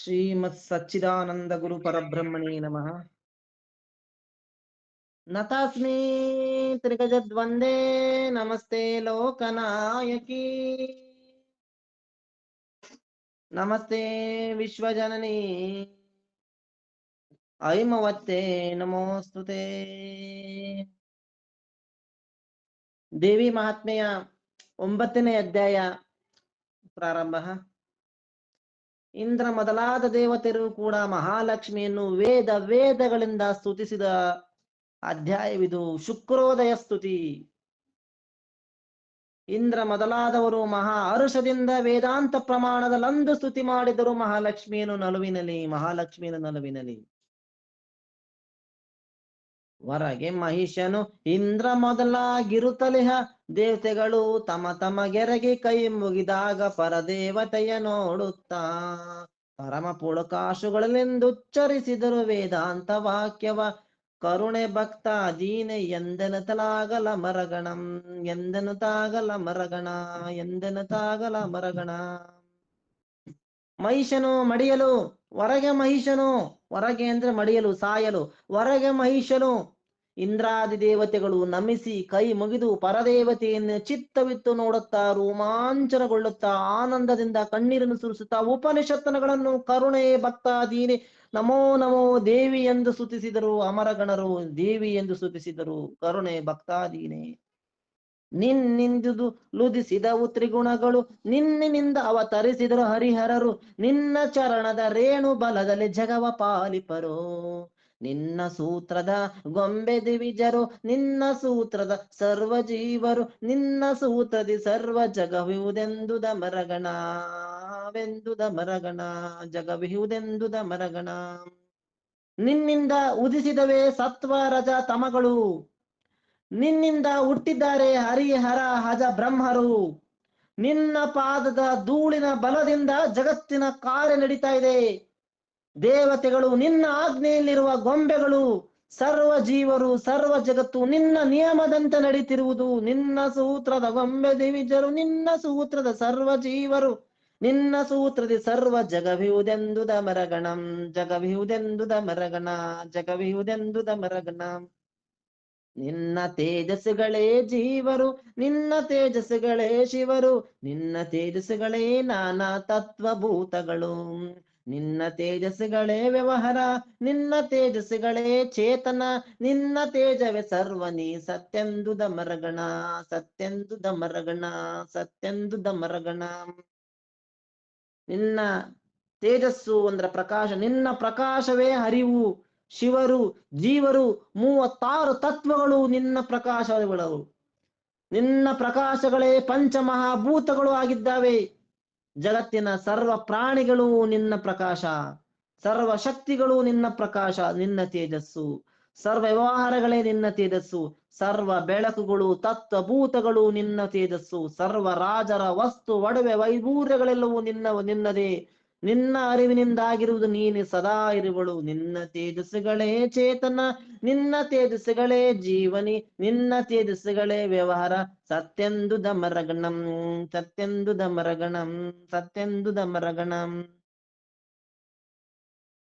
ಶ್ರೀಮತ್ ಸಚ್ಚಿದಾನಂದ ಗುರು ಪರಬ್ರಹ್ಮಣೇ ನಮಃ ನತಾಸ್ಮಿ ತ್ರಿಗಜದ್ವಂದೇ ನಮಸ್ತೆ ಲೋಕನಾಯಕಿ ನಮಸ್ತೆ ವಿಶ್ವಜನನಿ ಐಮವತ್ತೆ ನಮೋಸ್ತುತೆ ದೇವಿ ಮಹಾತ್ಮೆಯ ಒಂಬತ್ತನೇ ಅಧ್ಯಾಯ ಪ್ರಾರಂಭ ಇಂದ್ರ ಮೊದಲಾದ ದೇವತೆರು ಕೂಡ ಮಹಾಲಕ್ಷ್ಮಿಯನ್ನು ವೇದ ವೇದಗಳಿಂದ ಸ್ತುತಿಸಿದ ಅಧ್ಯಾಯವಿದು. ಶುಕ್ರೋದಯ ಸ್ತುತಿ. ಇಂದ್ರ ಮೊದಲಾದವರು ಮಹಾ ಅರುಷದಿಂದ ವೇದಾಂತ ಪ್ರಮಾಣದಲ್ಲಂದು ಸ್ತುತಿ ಮಾಡಿದರು ಮಹಾಲಕ್ಷ್ಮಿಯನ್ನು ನಲುವಿನಲಿ ಮಹಾಲಕ್ಷ್ಮಿಯನ್ನು ನಲುವಿನಲಿ ಹೊರಗೆ ಮಹಿಷನು ಇಂದ್ರ ಮೊದಲಾಗಿರುತ್ತಲಿಹ ದೇವತೆಗಳು ತಮ ತಮ ಗೆರೆಗೆ ಕೈ ಮುಗಿದಾಗ ಪರದೇವತೆಯ ನೋಡುತ್ತಾ ಪರಮ ಪುಳಕಾಶುಗಳಲ್ಲೆಂದುಚ್ಚರಿಸಿದರು ವೇದಾಂತ ವಾಕ್ಯವ, ಕರುಣೆ ಭಕ್ತ ದೀನೆ ಎಂದೆನತಲಾಗಲ ಮರಗಣಂ, ಎಂದೆನತಾಗಲ ಮರಗಣ ಎಂದೆನತಾಗಲ ಮರಗಣ. ಮಹಿಷನು ಮಡಿಯಲು ಹೊರಗೆ ಮಹಿಷನು ಹೊರಗೆ ಅಂದ್ರೆ ಮಡಿಯಲು, ಸಾಯಲು ಹೊರಗೆ ಮಹಿಷನು. ಇಂದ್ರಾದಿ ದೇವತೆಗಳು ನಮಿಸಿ ಕೈ ಮುಗಿದು ಪರದೇವತೆಯನ್ನು ಚಿತ್ತವಿತ್ತು ನೋಡುತ್ತಾ ರೋಮಾಂಚನಗೊಳ್ಳುತ್ತಾ ಆನಂದದಿಂದ ಕಣ್ಣೀರನ್ನು ಸುರಿಸುತ್ತಾ ಉಪನಿಷತ್ತನಗಳನ್ನು ಕರುಣೆ ಭಕ್ತಾದೀನೆ ನಮೋ ನಮೋ ದೇವಿ ಎಂದು ಸ್ತುತಿಸಿದರು ಅಮರಗಣರು, ದೇವಿ ಎಂದು ಸ್ತುತಿಸಿದರು ಕರುಣೆ ಭಕ್ತಾದೀನೆ ನಿನ್ನಿಂದುದು ಲುದಿಸಿದವು ತ್ರಿಗುಣಗಳು ನಿನ್ನಿನಿಂದ ಅವತರಿಸಿದರು ಹರಿಹರರು. ನಿನ್ನ ಚರಣದ ರೇಣು ಬಲದಲ್ಲಿ ಜಗವ ಪಾಲಿಪರು. ನಿನ್ನ ಸೂತ್ರದ ಗೊಂಬೆ ದಿವಿಜರು, ನಿನ್ನ ಸೂತ್ರದ ಸರ್ವ ಜೀವರು ನಿನ್ನ ಸೂತ್ರದಿ ಸರ್ವ ಜಗವಿಹುದೆಂದುದ ಮರಗಣ, ವೆಂದುದ ಮರಗಣ, ಜಗವಿಹುದೆಂದುದ ಮರಗಣ. ನಿನ್ನಿಂದ ಉದಿಸಿದವೇ ಸತ್ವ ರಜ ತಮಗಳು. ನಿನ್ನಿಂದ ಹುಟ್ಟಿದ್ದಾರೆ ಹರಿಹರ ಹಜ ಬ್ರಹ್ಮರು. ನಿನ್ನ ಪಾದದ ಧೂಳಿನ ಬಲದಿಂದ ಜಗತ್ತಿನ ಕಾರ್ಯ ನಡೀತಾ ಇದೆ. ದೇವತೆಗಳು ನಿನ್ನ ಆಜ್ಞೆಯಲ್ಲಿರುವ ಗೊಂಬೆಗಳು ಸರ್ವ ಜೀವರು ಸರ್ವ ಜಗತ್ತು ನಿನ್ನ ನಿಯಮದಂತೆ ನಡೀತಿರುವುದು. ನಿನ್ನ ಸೂತ್ರದ ಗೊಂಬೆ ದಿವಿಜರು, ನಿನ್ನ ಸೂತ್ರದ ಸರ್ವ ಜೀವರು ನಿನ್ನ ಸೂತ್ರದಿ ಸರ್ವ ಜಗವಿಹುದೆಂದುದ ಮರಗಣಂ ಜಗವಿಹುದೆಂದುದ ಮರಗಣ ಜಗವಿಹುದೆಂದುದ ಮರಗಣ. ನಿನ್ನ ತೇಜಸ್ಸುಗಳೇ ಜೀವರು, ನಿನ್ನ ತೇಜಸ್ಸುಗಳೇ ಶಿವರು, ನಿನ್ನ ತೇಜಸ್ಸುಗಳೇ ನಾನಾ ತತ್ವಭೂತಗಳು. ನಿನ್ನ ತೇಜಸ್ಸುಗಳೇ ವ್ಯವಹಾರ, ನಿನ್ನ ತೇಜಸ್ಸುಗಳೇ ಚೇತನ, ನಿನ್ನ ತೇಜವೇ ಸರ್ವನಿ ಸತ್ಯಂದು ದಮರಗಣ ಸತ್ಯಂದು ದಮರಗಣ ಸತ್ಯಂದು ದಮರಗಣ ನಿನ್ನ ತೇಜಸ್ಸು ಅಂದ್ರ ಪ್ರಕಾಶ, ನಿನ್ನ ಪ್ರಕಾಶವೇ ಹರಿವು. ಶಿವರು, ಜೀವರು, ಮೂವತ್ತಾರು ತತ್ವಗಳು ನಿನ್ನ ಪ್ರಕಾಶಗಳು ನಿನ್ನ ಪ್ರಕಾಶಗಳೇ ಪಂಚಮಹಾಭೂತಗಳು ಆಗಿದ್ದಾವೆ. ಜಗತ್ತಿನ ಸರ್ವ ಪ್ರಾಣಿಗಳು ನಿನ್ನ ಪ್ರಕಾಶ. ಸರ್ವ ಶಕ್ತಿಗಳು ನಿನ್ನ ಪ್ರಕಾಶ, ನಿನ್ನ ತೇಜಸ್ಸು. ಸರ್ವ ವ್ಯವಹಾರಗಳೇ ನಿನ್ನ ತೇಜಸ್ಸು. ಸರ್ವ ಬೆಳಕುಗಳು, ತತ್ವಭೂತಗಳು ನಿನ್ನ ತೇಜಸ್ಸು. ಸರ್ವ ರಾಜರ ವಸ್ತು, ಒಡವೆ, ವೈಭೂರ್ಯಗಳೆಲ್ಲವೂ ನಿನ್ನ, ನಿನ್ನದೇ. ನಿನ್ನ ಅರಿವಿನಿಂದಾಗಿರುವುದು ನೀನೆ ಸದಾ ಇರುವಳು. ನಿನ್ನ ತೇಜಸ್ಸುಗಳೇ ಚೇತನ, ನಿನ್ನ ತೇಜಸ್ಸುಗಳೇ ಜೀವನಿ, ನಿನ್ನ ತೇಜಸ್ಸುಗಳೇ ವ್ಯವಹಾರ. ಸತ್ಯಂದು ದಮರಗಣಂ ಸತ್ಯಂದು ದಮರಗಣಂ ಸತ್ಯಂದು ದಮರಗಣಂ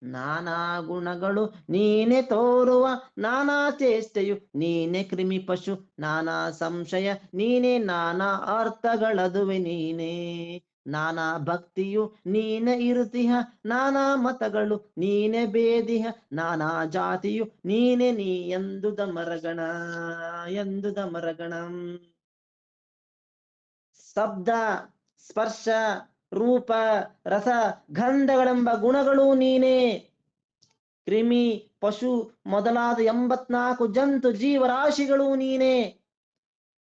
ನಾನಾ ಗುಣಗಳು ನೀನೆ ತೋರುವ, ನಾನಾ ಚೇಷ್ಟೆಯು ನೀನೆ ಕ್ರಿಮಿ ಪಶು, ನಾನಾ ಸಂಶಯ ನೀನೆ ನಾನಾ ಅರ್ಥಗಳದುವೆ ನೀನೆ. ನಾನಾ ಭಕ್ತಿಯು ನೀನೆ ಇರುತಿಹ, ನಾನಾ ಮತಗಳು ನೀನೆ ಬೇದಿಹ, ನಾನಾ ಜಾತಿಯು ನೀನೆ ನೀ ಎಂದುದ ಮರಗಣ ಎಂದುದ ಮರಗಣ ಶಬ್ದ, ಸ್ಪರ್ಶ, ರೂಪ, ರಸ, ಗಂಧಗಳೆಂಬ ಗುಣಗಳು ನೀನೇ. ಕ್ರಿಮಿ, ಪಶು ಮೊದಲಾದ ಎಂಬತ್ನಾಲ್ಕು ಜಂತು ಜೀವರಾಶಿಗಳು ನೀನೇ.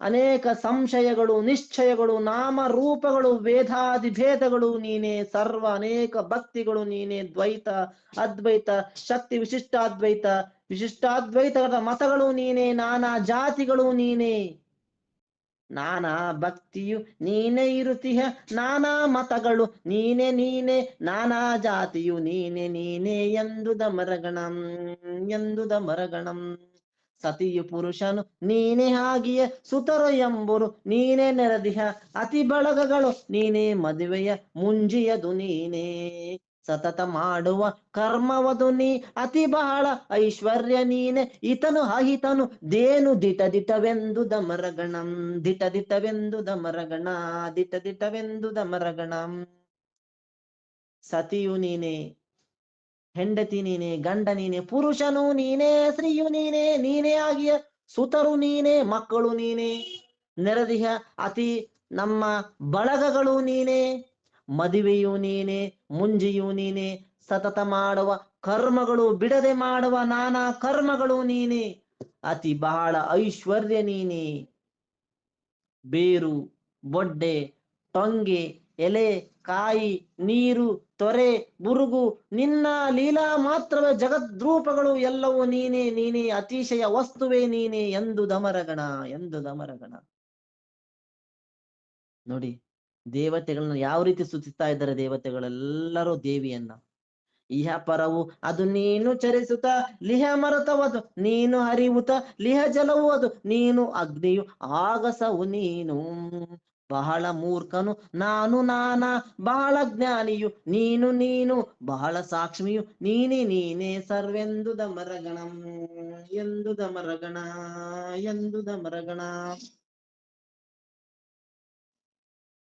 ಅನೇಕ ಸಂಶಯಗಳು, ನಿಶ್ಚಯಗಳು ನಾಮ ರೂಪಗಳು ವೇದಾದಿ ಭೇದಗಳು ನೀನೆ, ಸರ್ವ ಅನೇಕ ಭಕ್ತಿಗಳು ನೀನೆ, ದ್ವೈತ, ಅದ್ವೈತ, ಶಕ್ತಿ ವಿಶಿಷ್ಟಾದ್ವೈತ ವಿಶಿಷ್ಟಾದ್ವೈತಗಳ ಮತಗಳು ನೀನೆ, ನಾನಾ ಜಾತಿಗಳು ನೀನೆ. ನಾನಾ ಭಕ್ತಿಯು ನೀನೇ ಇರುತಿಹ ನಾನಾ ಮತಗಳು ನೀನೆ ನೀನೆ, ನಾನಾ ಜಾತಿಯು ನೀನೆ ನೀನೆ ಎಂದುದ ಮರಗಣಂ ಎಂದುದ ಮರಗಣಂ. ಸತಿಯು ಪುರುಷನು, ನೀನೆ ಹಾಗಿಯ ಸುತರು ಎಂಬುರು, ನೀನೆ ನೆರದಿಹ ಅತಿ ಬಳಗಗಳು, ನೀನೇ ಮದುವೆಯ ಮುಂಜಿಯದು ನೀನೇ. ಸತತ ಮಾಡುವ ಕರ್ಮವದು ನೀ, ಅತಿ ಬಹಳ ಐಶ್ವರ್ಯ ನೀನೆ. ಇತನು ಅಹಿತನು, ದೇನು ದಿಟ ದಿಟವೆಂದು ದಮರಗಣಂ, ದಿಟ ದಿಟವೆಂದು ದಮರಗಣ, ದಿಟ ದಿಟವೆಂದು ದಮರಗಣಂ. ಸತಿಯು ನೀನೆ ಹೆಂಡತಿ ನೀನೆ, ಗಂಡ ನೀನೆ, ಪುರುಷನು ನೀನೇ, ಸ್ತ್ರೀಯು ನೀನೆ, ನೀನೇ ಆಗಿಯ ಸುತರು ನೀನೆ, ಮಕ್ಕಳು ನೀನೆ. ನೆರದಿಹ ಅತಿ ನಮ್ಮ ಬಳಗಗಳು ನೀನೆ, ಮದುವೆಯು ನೀನೆ, ಮುಂಜಿಯು ನೀನೆ, ಸತತ ಮಾಡುವ ಕರ್ಮಗಳು ಬಿಡದೆ ಮಾಡುವ ನಾನಾ ಕರ್ಮಗಳು ನೀನೆ. ಅತಿ ಬಹಳ ಐಶ್ವರ್ಯ ನೀನೆ. ಬೇರು, ಬೊಡ್ಡೆ ಟೊಂಗೆ ಎಲೆ, ಕಾಯಿ, ನೀರು, ತೊರೆ ಬುರುಗು ನಿನ್ನ ಲೀಲಾ ಮಾತ್ರವೇ ಜಗದ್ರೂಪಗಳು, ಎಲ್ಲವೂ ನೀನೇ ನೀನೇ, ಅತಿಶಯ ವಸ್ತುವೇ ನೀನೇ ಎಂದು ದಮರಗಣ ಎಂದು ದಮರಗಣ ನೋಡಿ, ದೇವತೆಗಳನ್ನ ಯಾವ ರೀತಿ ಸುತ್ತಿಸ್ತಾ ಇದ್ದಾರೆ ದೇವತೆಗಳೆಲ್ಲರೂ ದೇವಿಯನ್ನ. ಇಹ ಪರವು, ಅದು ನೀನು ಚರಿಸುತ್ತ, ಲಿಹ ಮರತವದು ನೀನು ಹರಿವುತ ಲಿಹ ಜಲವು ಅದು, ನೀನು ಅಗ್ನಿಯು, ಆಗಸವು ನೀನು. ಬಹಳ ಮೂರ್ಖನು, ನಾನು ನಾನಾ, ಬಹಳ ಜ್ಞಾನಿಯು, ನೀನು ನೀನು, ಬಹಳ ಸಾಕ್ಷ್ಮಿಯು ನೀನೇ ನೀನೇ, ಸರ್ವೆಂದು ದಮರಗಣಂ ಎಂದು ದಮರಗಣ ಎಂದು ದಮರಗಣ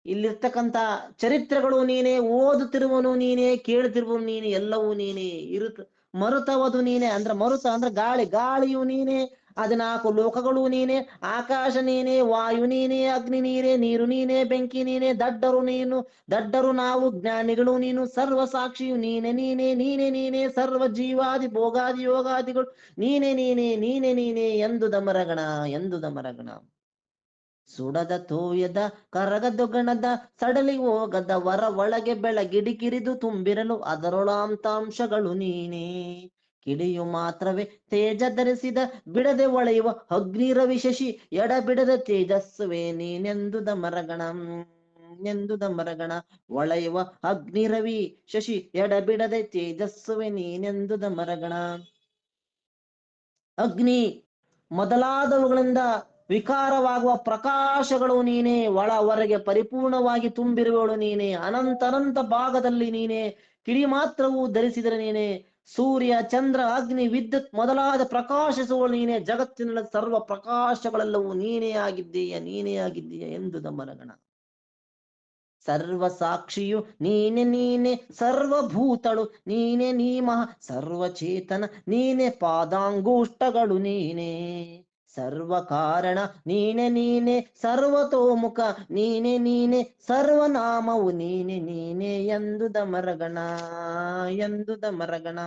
ಇಲ್ಲಿರ್ತಕ್ಕಂತ ಚರಿತ್ರೆಗಳು ನೀನೇ, ಓದುತ್ತಿರುವನು ನೀನೇ ಕೇಳುತ್ತಿರುವನು ನೀನೇ, ಎಲ್ಲವೂ ನೀನೇ, ಇರುತ್ತ, ಮರುತವದು ನೀನೇ, ಅಂದ್ರ ಮರುತ ಅಂದ್ರ ಗಾಳಿ, ಗಾಳಿಯು ನೀನೆ ಹದಿನಾಲ್ಕು ಲೋಕಗಳು ನೀನೆ, ಆಕಾಶ ನೀನೆ, ವಾಯು ನೀನೆ, ಅಗ್ನಿ ನೀನೆ, ನೀರು ನೀನೆ, ಬೆಂಕಿ ನೀನೆ, ದಡ್ಡರು ನೀನು, ದಡ್ಡರು ನಾವು, ಜ್ಞಾನಿಗಳು ನೀನು, ಸರ್ವ ಸಾಕ್ಷಿಯು ನೀನೆ ನೀನೆ ನೀನೆ ನೀನೆ, ಸರ್ವ ಜೀವಾದಿ, ಭೋಗಾದಿ, ಯೋಗಾದಿಗಳು, ನೀನೆ ನೀನೆ ನೀನೆ ನೀನೆ, ಎಂದು ದಮರಗಣ ಎಂದು ದಮರಗಣ. ಸುಡದ ತೋಯದ ಕರಗದೊಗಣದ ಸಡಲಿ ಹೋಗದ, ವರ ಒಳಗೆ ಬೆಳಗಿಡಿಕಿರಿದು ತುಂಬಿರಲು, ಅದರೊಳಾಂತಾಂಶಗಳು ನೀನೇ. ಕಿಡಿಯು ಮಾತ್ರವೇ ತೇಜ ಧರಿಸಿದ ಬಿಡದೆ ಒಳೆಯುವ ಅಗ್ನಿರವಿ ಶಶಿ ಎಡ ಬಿಡದ ತೇಜಸ್ಸುವೆ ನೀನೆಂದು ಮರಗಣ ಎಂದು ಮರಗಣ ಒಳೆಯುವ ಅಗ್ನಿರವಿ ಶಶಿ ಎಡ ಬಿಡದೆ ತೇಜಸ್ಸುವೆ ನೀನೆಂದು ಮರಗಣ ಅಗ್ನಿ ಮೊದಲಾದವುಗಳಿಂದ ವಿಕಾರವಾಗುವ ಪ್ರಕಾಶಗಳು ನೀನೇ, ಒಳ ಹೊರಗೆ ಪರಿಪೂರ್ಣವಾಗಿ ತುಂಬಿರುವವಳು ನೀನೆ, ಅನಂತ ಅನಂತ ಭಾಗದಲ್ಲಿ ನೀನೆ ಕಿಡಿ ಮಾತ್ರವೂ ಧರಿಸಿದರೆ ನೀನೆ ಸೂರ್ಯ, ಚಂದ್ರ, ಅಗ್ನಿ, ವಿದ್ಯುತ್ ಮೊದಲಾದ ಪ್ರಕಾಶಿಸುವ ನೀನೆ. ಜಗತ್ತಿನ ಸರ್ವ ಪ್ರಕಾಶಗಳೆಲ್ಲವೂ ನೀನೇ ಆಗಿದ್ದೀಯ ನೀನೇ ಆಗಿದ್ದೀಯ ಎಂದು ದಮರಗಣ ಸರ್ವ ಸಾಕ್ಷಿಯು ನೀನೆ ನೀನೆ ಸರ್ವಭೂತಳು, ನೀನೆ ಸರ್ವ ಸರ್ವಚೇತನ, ನೀನೆ ಪಾದಾಂಗೂಷ್ಟಗಳು, ನೀನೆ. ಸರ್ವ ಕಾರಣ ನೀನೆ ನೀನೆ, ಸರ್ವತೋಮುಖ ನೀನೆ ನೀನೆ, ಸರ್ವನಾಮವು ನೀನೆ ನೀನೆ ಎಂದು ದಮರಗಣ ಎಂದು ದಮರಗಣ.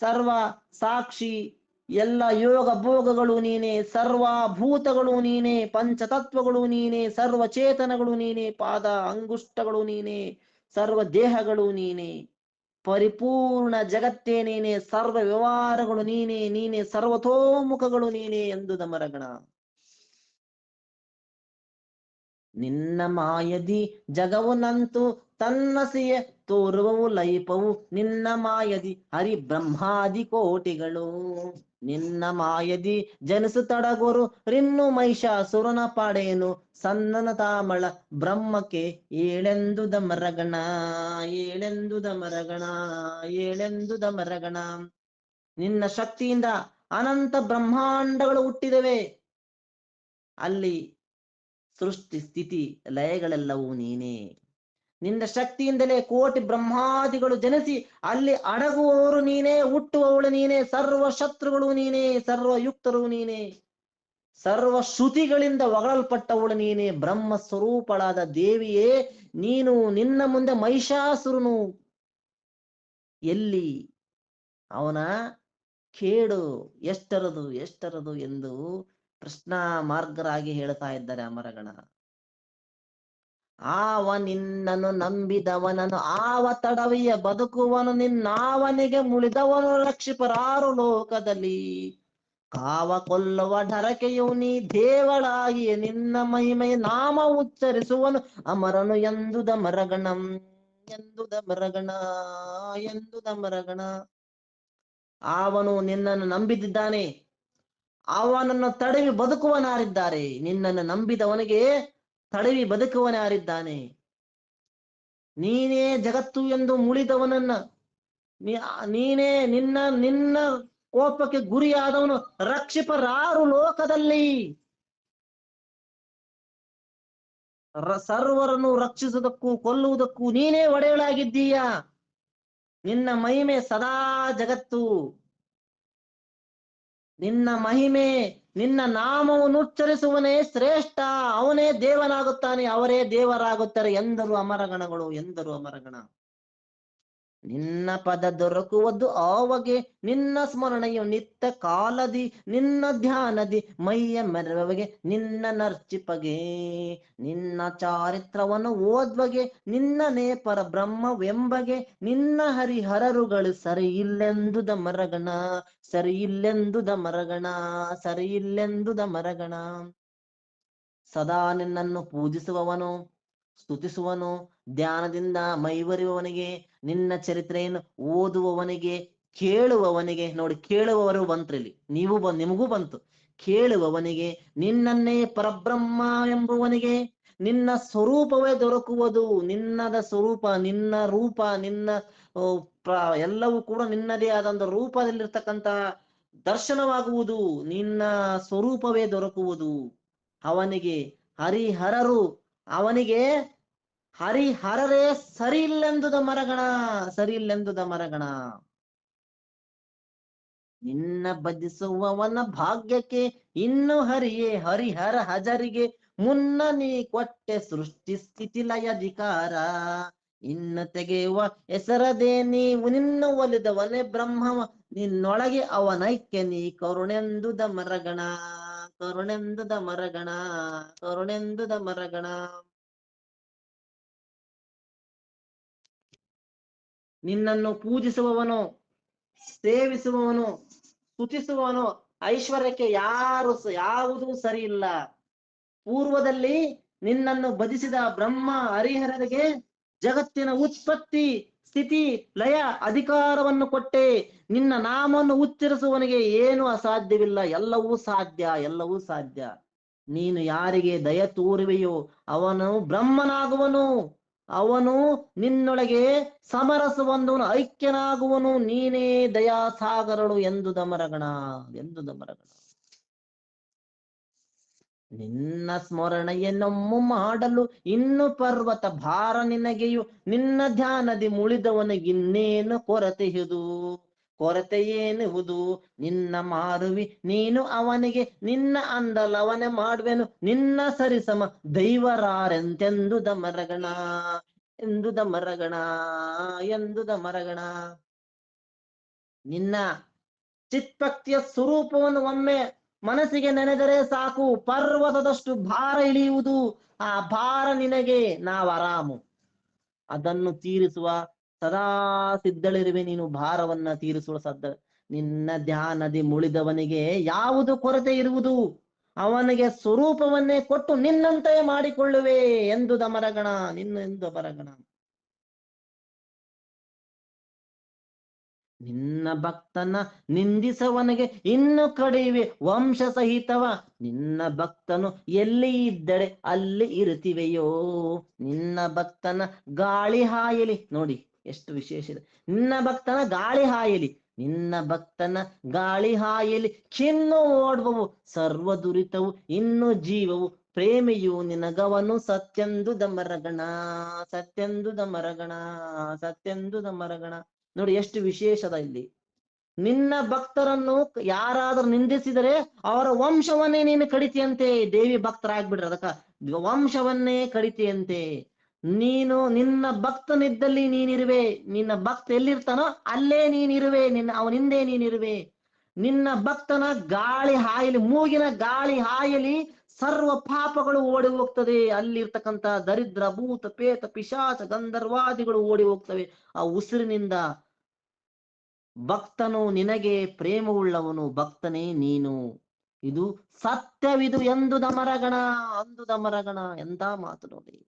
ಸರ್ವ ಸಾಕ್ಷಿ, ಎಲ್ಲ ಯೋಗ ಭೋಗಗಳು ನೀನೆ ಸರ್ವ ಭೂತಗಳು ನೀನೆ, ಪಂಚತತ್ವಗಳು ನೀನೆ ಸರ್ವ ಚೇತನಗಳು ನೀನೆ, ಪಾದ ಅಂಗುಷ್ಟಗಳು ನೀನೆ, ಸರ್ವ ದೇಹಗಳು ನೀನೆ. ಪರಿಪೂರ್ಣ ಜಗತ್ತೇ ನೀನೆ, ಸರ್ವ ವ್ಯವಹಾರಗಳು ನೀನೆ ನೀನೆ, ಸರ್ವತೋಮುಖಗಳು ನೀನೆ ಎಂದು ದಮರಗಣ ನಿನ್ನ ಮಾಯದಿ ಜಗವು ನಂತು, ತನ್ನಸಿಯ ತೋರುವವು ಲೈಪವು ನಿನ್ನ ಮಾಯದಿ ಹರಿ ಬ್ರಹ್ಮಾದಿ ಕೋಟಿಗಳು. ನಿನ್ನ ಮಾಯದಿ ಜನಸು ತಡಗೋರು, ರಿನ್ನು ಮಹಿಷಾಸುರನ ಪಾಡೇನು, ಸನ್ನನ ತಾಮಳ ಬ್ರಹ್ಮಕ್ಕೆ ಏಳೆಂದು ದಮರಗಣ ಏಳೆಂದು ದಮರಗಣ ಏಳೆಂದು ದಮರಗಣ ನಿನ್ನ ಶಕ್ತಿಯಿಂದ ಅನಂತ ಬ್ರಹ್ಮಾಂಡಗಳು ಹುಟ್ಟಿದವೆ. ಅಲ್ಲಿ ಸೃಷ್ಟಿ ಸ್ಥಿತಿ ಲಯಗಳೆಲ್ಲವೂ ನೀನೇ. ನಿನ್ನ ಶಕ್ತಿಯಿಂದಲೇ ಕೋಟಿ ಬ್ರಹ್ಮಾದಿಗಳು ಜನಿಸಿ ಅಲ್ಲಿ ಅಡಗುವವರು ನೀನೇ, ಹುಟ್ಟುವವಳು ನೀನೇ, ಸರ್ವ ಶತ್ರುಗಳು ನೀನೇ, ಸರ್ವ ಯುಕ್ತರು ನೀನೇ, ಸರ್ವ ಶ್ರುತಿಗಳಿಂದ ಒಗಳಲ್ಪಟ್ಟವಳು ನೀನೇ ಬ್ರಹ್ಮ ಸ್ವರೂಪಳಾದ ದೇವಿಯೇ, ನೀನು ನಿನ್ನ ಮುಂದೆ ಮಹಿಷಾಸುರನು. ಎಲ್ಲಿ? ಅವನ ಕೇಡು ಎಷ್ಟರದು ಎಷ್ಟರದು ಎಂದು ಕೃಷ್ಣ ಮಾರ್ಗರಾಗಿ ಹೇಳ್ತಾ ಇದ್ದಾರೆ ಅಮರಗಣ. ಆವ ನಿನ್ನನು ನಂಬಿದವನನು ಆವ ತಡವಿಯ ಬದುಕುವನು ನಿನ್ನಾವನಿಗೆ ಮುಳಿದವನು ರಕ್ಷಿಪರಾರು ಲೋಕದಲ್ಲಿ. ಕಾವ ಕೊಲ್ಲುವ ಢರಕೆಯು ನೀ ದೇವಳಾಗಿಯೇ ನಿನ್ನ ಮಹಿಮೆಯ ನಾಮ ಉಚ್ಚರಿಸುವನು. ಅಮರನು ಎಂದುದ ಮರಗಣಂ, ಎಂದುದ ಮರಗಣ ಎಂದುದ ಮರಗಣ. ಆವನು ನಿನ್ನನ್ನು ನಂಬಿದ್ದಾನೆ ಅವನನ್ನು ತಡವಿ ಬದುಕುವನಾರಿದ್ದಾರೆ. ನಿನ್ನನ್ನು ನಂಬಿದವನಿಗೆ ತಡವಿ ಬದುಕುವನಾರಿದ್ದಾನೆ. ನೀನೇ ಜಗತ್ತು ಎಂದು ಮುಳಿದವನನ್ನ ನೀನೇ ನಿನ್ನ ನಿನ್ನ ಕೋಪಕ್ಕೆ ಗುರಿಯಾದವನು ರಕ್ಷಿಪರಾರು ಲೋಕದಲ್ಲಿ. ಸರ್ವರನ್ನು ರಕ್ಷಿಸುವುದಕ್ಕೂ ಕೊಲ್ಲುವುದಕ್ಕೂ ನೀನೇ ಒಡೆಯಲಾಗಿದ್ದೀಯ ನಿನ್ನ ಮಹಿಮೆ ಸದಾ ಜಗತ್ತು. ನಿನ್ನ ಮಹಿಮೆ ನಿನ್ನ ನಾಮವನ್ನು ಉಚ್ಚರಿಸುವನೇ ಶ್ರೇಷ್ಠ ಅವನೇ ದೇವನಾಗುತ್ತಾನೆ ಅವರೇ ದೇವರಾಗುತ್ತಾರೆ ಎಂದರು ಅಮರಗಣಗಳು ಎಂದರು ಅಮರಗಣ. ನಿನ್ನ ಪದ ದೊರಕುವುದು ಆವಗೆ, ನಿನ್ನ ಸ್ಮರಣೆಯು ನಿತ್ಯ ಕಾಲದಿ, ನಿನ್ನ ಧ್ಯಾನದಿ, ಮೈಯ ಮೆರವಗೆ, ನಿನ್ನ ನರ್ಚಿಪಗೆ. ನಿನ್ನ ಚಾರಿತ್ರವನ್ನು ಓದ್ವಗೆ, ನಿನ್ನ ನೇಪರ ಬ್ರಹ್ಮವೆಂಬಗೆ, ನಿನ್ನ ಹರಿಹರರುಗಳು ಸರಿ ದ ಮರಗಣ ಸರಿ ದ ಮರಗಣ ಸರಿ ಇಲ್ಲೆಂದುದ ಮರಗಣ. ಸದಾ ನಿನ್ನನ್ನು ಪೂಜಿಸುವವನು, ಸ್ತುತಿಸುವನು ಧ್ಯಾನದಿಂದ ಮೈವರಿಯುವವನಿಗೆ ನಿನ್ನ ಚರಿತ್ರೆಯನ್ನು ಓದುವವನಿಗೆ, ಕೇಳುವವನಿಗೆ, ನೋಡಿ ಕೇಳುವವರು ಬಂತ್ರಿಲಿ ನೀವು ಬಂದ್ ನಿಮಗೂ ಬಂತು. ಕೇಳುವವನಿಗೆ, ನಿನ್ನನ್ನೇ ಪರಬ್ರಹ್ಮ ಎಂಬುವನಿಗೆ, ನಿನ್ನ ಸ್ವರೂಪವೇ ದೊರಕುವುದು, ನಿನ್ನದ ಸ್ವರೂಪ, ನಿನ್ನ ರೂಪ, ನಿನ್ನ ಎಲ್ಲವೂ ಕೂಡ ನಿನ್ನದೇ ಆದಂತ ರೂಪದಲ್ಲಿರ್ತಕ್ಕಂತ ದರ್ಶನವಾಗುವುದು, ನಿನ್ನ ಸ್ವರೂಪವೇ ದೊರಕುವುದು. ಅವನಿಗೆ ಹರಿಹರರು, ಅವನಿಗೆ ಹರಿಹರರೇ ಸರಿ ಇಲ್ಲೆಂದುದ ಮರಗಣ ಸರಿ ಇಲ್ಲೆಂದುದ ಮರಗಣ. ನಿನ್ನ ಭಜಿಸುವವನ ಭಾಗ್ಯಕ್ಕೆ ಇನ್ನು ಹರಿಯೇ ಹರಿಹರ ಹಜರಿಗೆ, ಮುನ್ನ ನೀ ಕೊಟ್ಟೆ ಸೃಷ್ಟಿ ಸ್ಥಿತಿ ಲಯಧಿಕಾರ ಇನ್ನು ತೆಗೆಯುವ ಹೆಸರದೇ ನೀವು, ನಿನ್ನ ಒಲಿದವನೇ ಬ್ರಹ್ಮವ, ನಿನ್ನೊಳಗೆ ಅವನೈಕ್ಯ ನೀ ಕರುಣೆಂದುದ ಮರಗಣ ಕರುಣೆಂದುದ ಮರಗಣ ಕರುಣೆಂದುದ ಮರಗಣ. ನಿನ್ನನ್ನು ಪೂಜಿಸುವವನು, ಸೇವಿಸುವವನು, ಸ್ತುತಿಸುವವನು, ಐಶ್ವರ್ಯಕ್ಕೆ ಯಾರು ಯಾವುದೂ ಸರಿ ಇಲ್ಲ ಪೂರ್ವದಲ್ಲಿ ನಿನ್ನನ್ನು ಬದಿಸಿದ ಬ್ರಹ್ಮ ಹರಿಹರರಿಗೆ ಜಗತ್ತಿನ ಉತ್ಪತ್ತಿ, ಸ್ಥಿತಿ, ಲಯ, ಅಧಿಕಾರವನ್ನು ಕೊಟ್ಟೆ. ನಿನ್ನ ನಾಮವನ್ನು ಉಚ್ಚರಿಸುವವನಿಗೆ ಏನು ಅಸಾಧ್ಯವಿಲ್ಲ. ಎಲ್ಲವೂ ಸಾಧ್ಯ ಎಲ್ಲವೂ ಸಾಧ್ಯ. ನೀನು ಯಾರಿಗೆ ದಯ ತೋರುವೆಯೋ ಅವನು ಬ್ರಹ್ಮನಾಗುವನು. ಅವನು ನಿನ್ನೊಳಗೆ ಸಮರಸವೊಂದು ಐಕ್ಯನಾಗುವನು, ನೀನೇ ದಯಾಸಾಗರಳು ಎಂದು ದಮರಗಣ ಎಂದು ದಮರಗಣ. ನಿನ್ನ ಸ್ಮರಣೆಯನ್ನೊಮ್ಮು ಮಾಡಲು ಇನ್ನು ಪರ್ವತ ಭಾರ ನಿನಗೆಯು, ನಿನ್ನ ಧ್ಯಾನದಿ ಮುಳಿದವನಿಗಿನ್ನೇನು ಕೊರತೆಯುದು? ಕೊರತೆಯೇನುವುದು ನಿನ್ನ ಮಾರುವಿ, ನೀನು ಅವನಿಗೆ, ನಿನ್ನ ಅಂದಲವನೆ ಮಾಡುವೆನು. ನಿನ್ನ ಸರಿಸಮ ದೈವರಾರೆಂತೆಂದು ದಮರಗಣ, ಎಂದು ಮರಗಣ ಎಂದು ಮರಗಣ ನಿನ್ನ ಚಿತ್ಪಕ್ತಿಯ ಸ್ವರೂಪವನ್ನು ಒಮ್ಮೆ ಮನಸ್ಸಿಗೆ ನೆನೆದರೆ ಸಾಕು. ಪರ್ವತದಷ್ಟು ಭಾರ ಇಳಿಯುವುದು. ಆ ಭಾರ ನಿನಗೆ, ನಾವು ಆರಾಮು. ಅದನ್ನು ತೀರಿಸುವ ಸದಾ ಸಿದ್ಧಳಿರುವೆ ನೀನು ಭಾರವನ್ನ ತೀರಿಸುವ ಸದ್ದ. ನಿನ್ನ ಧ್ಯಾನದಿ ಮುಳಿದವನಿಗೆ ಯಾವುದು ಕೊರತೆ ಇರುವುದು? ಅವನಿಗೆ ಸ್ವರೂಪವನ್ನೇ ಕೊಟ್ಟು ನಿನ್ನಂತೆ ಮಾಡಿಕೊಳ್ಳುವೆ ಎಂದು ದಮರಗಣ, ನಿನ್ನ ಎಂದು ಬರಗಣ ನಿನ್ನ ಭಕ್ತನ ನಿಂದಿಸವನಿಗೆ ಇನ್ನು ಕಡಿವೆ ವಂಶ ಸಹಿತವ ನಿನ್ನ ಭಕ್ತನು ಎಲ್ಲಿ ಇದ್ದರೆ ಅಲ್ಲಿ ಇರುತ್ತಿವೆಯೋ? ನಿನ್ನ ಭಕ್ತನ ಗಾಳಿ ಹಾಯಲಿ, ನೋಡಿ. ಎಷ್ಟು ವಿಶೇಷ ನಿನ್ನ ಭಕ್ತನ ಗಾಳಿ ಹಾಯಲಿ, ನಿನ್ನ ಭಕ್ತನ ಗಾಳಿ ಹಾಯಲಿ ಖಿನ್ನು ಓಡುವವು, ಸರ್ವ ದುರಿತವು, ಇನ್ನು ಜೀವವು, ಪ್ರೇಮಿಯು ನಿನಗವನು, ಸತ್ಯಂದು ದಮರಗಣ ಸತ್ಯಂದು ದಮರಗಣ ಸತ್ಯಂದು ದಮರಗಣ ನೋಡಿ ಎಷ್ಟು ವಿಶೇಷದ ಇಲ್ಲಿ. ನಿನ್ನ ಭಕ್ತರನ್ನು ಯಾರಾದ್ರೂ ನಿಂದಿಸಿದರೆ ಅವರ ವಂಶವನ್ನೇ ನೀನು ಕಡಿತಿಯಂತೆ, ದೇವಿ ಭಕ್ತರಾಗ್ಬಿಡ್ರಿ ಅದಕ್ಕ ವಂಶವನ್ನೇ ಕಡಿತಿಯಂತೆ. ನೀನು ನಿನ್ನ ಭಕ್ತನಿದ್ದಲ್ಲಿ ನೀನಿರುವೆ. ನಿನ್ನ ಭಕ್ತ ಎಲ್ಲಿರ್ತಾನೋ ಅಲ್ಲೇ ನೀನಿರುವೆ. ನಿನ್ನ ಅವನಿಂದೇ ನೀನಿರುವೆ. ನಿನ್ನ ಭಕ್ತನ ಗಾಳಿ ಹಾಯಲಿ, ಮೂಗಿನ ಗಾಳಿ ಹಾಯಲಿ ಸರ್ವ ಪಾಪಗಳು ಓಡಿ ಹೋಗ್ತದೆ. ಅಲ್ಲಿರ್ತಕ್ಕಂತ ದರಿದ್ರ ಭೂತ, ಪೇತ, ಪಿಶಾಚ, ಗಂಧರ್ವಾದಿಗಳು ಓಡಿ ಹೋಗ್ತವೆ. ಆ ಉಸಿರಿನಿಂದ ಭಕ್ತನು ನಿನಗೆ ಪ್ರೇಮವುಳ್ಳವನು, ಭಕ್ತನೇ ನೀನು. ಇದು ಸತ್ಯವಿದು ಎಂದು ದಮರಗಣ ಅಂದು ದಮರಗಣ ಎಂದ ಮಾತು ನೋಡಿ.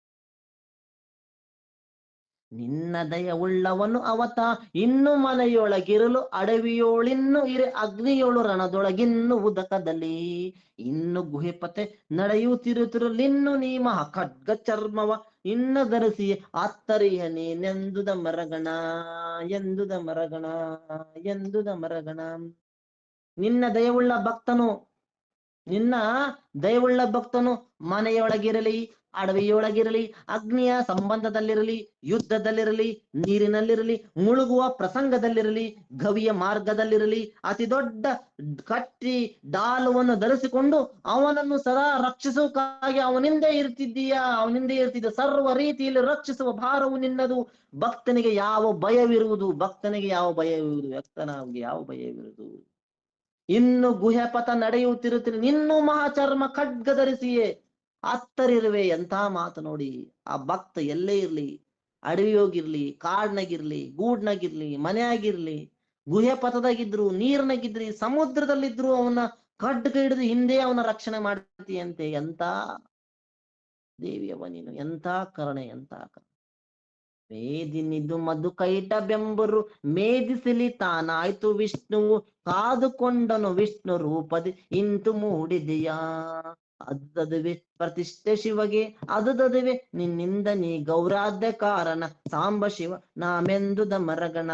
ನಿನ್ನ ದಯ ಉಳ್ಳವನು ಅವತ, ಇನ್ನು ಮನೆಯೊಳಗಿರಲು ಅಡವಿಯೋಳಿನ್ನು ಇರೆ, ಅಗ್ನಿಯೋಳು ರಣದೊಳಗಿನ್ನು ಉದಕದಲ್ಲಿ. ಇನ್ನು ಗುಹೆಪತೆ ನಡೆಯುತ್ತಿರುತ್ತಿರಲಿನ್ನು ನೀಮ ಖಡ್ಗ ಚರ್ಮವ ಇನ್ನ ಧರಿಸಿ ಆತ್ತರಿಯ ನೀನೆಂದುದ ಮರಗಣ, ಎಂದುದ ಮರಗಣ ಎಂದುದ ಮರಗಣ. ನಿನ್ನ ದಯವುಳ್ಳ ಭಕ್ತನು, ನಿನ್ನ ದಯವುಳ್ಳ ಭಕ್ತನು ಮನೆಯೊಳಗಿರಲಿ ಅಡವಿಯೊಳಗಿರಲಿ, ಅಗ್ನಿಯ ಸಂಬಂಧದಲ್ಲಿರಲಿ, ಯುದ್ಧದಲ್ಲಿರಲಿ, ನೀರಿನಲ್ಲಿರಲಿ, ಮುಳುಗುವ ಪ್ರಸಂಗದಲ್ಲಿರಲಿ, ಗವಿಯ ಮಾರ್ಗದಲ್ಲಿರಲಿ, ಅತಿ ದೊಡ್ಡ ಕಟ್ಟಿ ಡಾಲುವನ್ನು ಧರಿಸಿಕೊಂಡು ಅವನನ್ನು ಸದಾ ರಕ್ಷಿಸುವುಕ್ಕಾಗಿ ಅವನಿಂದೇ ಇರ್ತಿದ್ದೀಯ? ಅವನಿಂದೇ ಇರ್ತಿದ್ದ ಸರ್ವ ರೀತಿಯಲ್ಲಿ ರಕ್ಷಿಸುವ ಭಾರವು ನಿನ್ನದು. ಭಕ್ತನಿಗೆ ಯಾವ ಭಯವಿರುವುದು? ಭಕ್ತನಿಗೆ ಯಾವ ಭಯವಿರುವುದು? ಭಕ್ತನಿಗೆ ಯಾವ ಭಯವಿರುವುದು? ಇನ್ನು ಗುಹೆಪಥ ನಡೆಯುತ್ತಿರುತ್ತೀರಿ ನಿನ್ನೂ ಮಹಾಚರ್ಮ ಖಡ್ಗ ಧರಿಸಿಯೇ ಅತ್ತರಿರುವೆ ಎಂಥ ಮಾತು ನೋಡಿ. ಆ ಭಕ್ತ ಎಲ್ಲೇ ಇರ್ಲಿ, ಅಡವಿ ಹೋಗಿರ್ಲಿ, ಕಾಡ್ನಾಗಿರ್ಲಿ, ಗೂಡ್ನಾಗಿರ್ಲಿ, ಮನೆಯಾಗಿರ್ಲಿ, ಗುಹೆ ಪಥದಾಗಿದ್ರು, ನೀರ್ನಾಗಿದ್ರಿ, ಸಮುದ್ರದಲ್ಲಿದ್ರು ಅವನ ಕಡ್ಡ ಹಿಡಿದು ಹಿಂದೆ ಅವನ ರಕ್ಷಣೆ ಮಾಡ್ತೀಯಂತೆ ಎಂತ ದೇವಿಯವ ನೀನು ಎಂತ ಕರುಣೆ ಎಂತ ಕರುಣೆ. ಮೇದಿನಿದು ಮಧು ಕೈಟ ಬೆಂಬರು ಮೇದಿಸಲಿ ತಾನಾಯ್ತು ವಿಷ್ಣುವು, ಕಾದುಕೊಂಡನು ವಿಷ್ಣು ರೂಪದಿ, ಇಂತು ಮೂಡಿದೆಯಾ? ಅದುದದುವೆ ಪ್ರತಿಷ್ಠೆ ಶಿವಗೆ, ಅದುದದುವೆ ನಿನ್ನಿಂದ ನೀ ಗೌರಾಧ್ಯ ಕಾರಣ. ಸಾಂಬ ಶಿವ, ನಾಮೆಂದುದ ಮರಗಣ,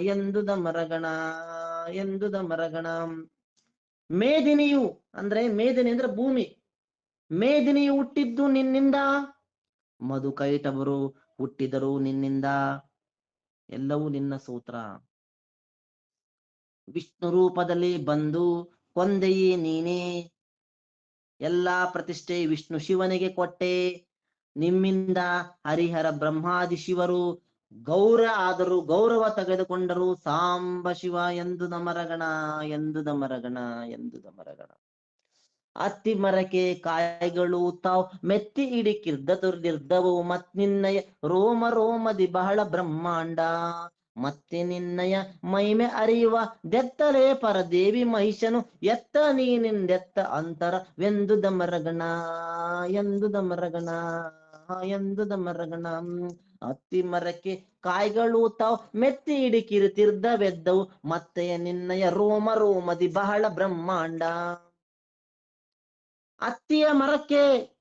ಎಂದುದ ಮರಗಣ ಎಂದುದ ಮರಗಣ. ಮೇದಿನಿಯು, ಅಂದ್ರೆ ಮೇದಿನಿ ಅಂದ್ರೆ ಭೂಮಿ. ಮೇದಿನಿಯು ಹುಟ್ಟಿದ್ದು ನಿನ್ನಿಂದ. ಮಧುಕೈಟವರು ಹುಟ್ಟಿದರು ನಿನ್ನಿಂದ. ಎಲ್ಲವೂ ನಿನ್ನ ಸೂತ್ರ. ವಿಷ್ಣು ರೂಪದಲ್ಲಿ ಬಂದು ಕೊಂದೆಯೇ ನೀನೇ. ಎಲ್ಲಾ ಪ್ರತಿಷ್ಠೆ ವಿಷ್ಣು ಶಿವನಿಗೆ ಕೊಟ್ಟೆ. ನಿಮ್ಮಿಂದ ಹರಿಹರ ಬ್ರಹ್ಮಾದಿ ಶಿವರು ಗೌರ ಆದರೂ, ಗೌರವ ತೆಗೆದುಕೊಂಡರು. ಸಾಂಬ ಶಿವ ಎಂದು ನಮರಗಣ ಎಂದು ನಮರಗಣ ಎಂದು ನಮರಗಣ. ಅತ್ತಿ ಮರಕೆ ಕಾಯಿಗಳು ತಾವು ಮೆತ್ತಿ ಇಡಿಕಿರ್ದ ದುರ್ದಿರ್ದವು ಮತ್ ನಿನ್ನಯ ರೋಮ ರೋಮದಿ ಬಹಳ ಬ್ರಹ್ಮಾಂಡ. ಮತ್ತೆ ನಿನ್ನಯ ಮೈಮೆ ಅರಿಯುವ ದೆತ್ತಲೇ ಪರದೇವಿ ಮಹಿಷನು, ಎತ್ತ ನೀನಿಂದೆತ್ತ ಅಂತರ ವೆಂದು ದಮರಗಣ, ಎಂದು ದಮರಗಣ ಎಂದು ದಮರಗಣ. ಅತ್ತಿ ಮರಕ್ಕೆ ಕಾಯಿಗಳು ತಾವ್, ಮೆತ್ತಿ ಇಡಿಕಿರುತ್ತಿರ್ದವೆದ್ದವು ಮತ್ತೆಯ ನಿನ್ನಯ ರೋಮ ರೋಮದಿ ಬಹಳ ಬ್ರಹ್ಮಾಂಡ. ಅತ್ತಿಯ ಮರಕ್ಕೆ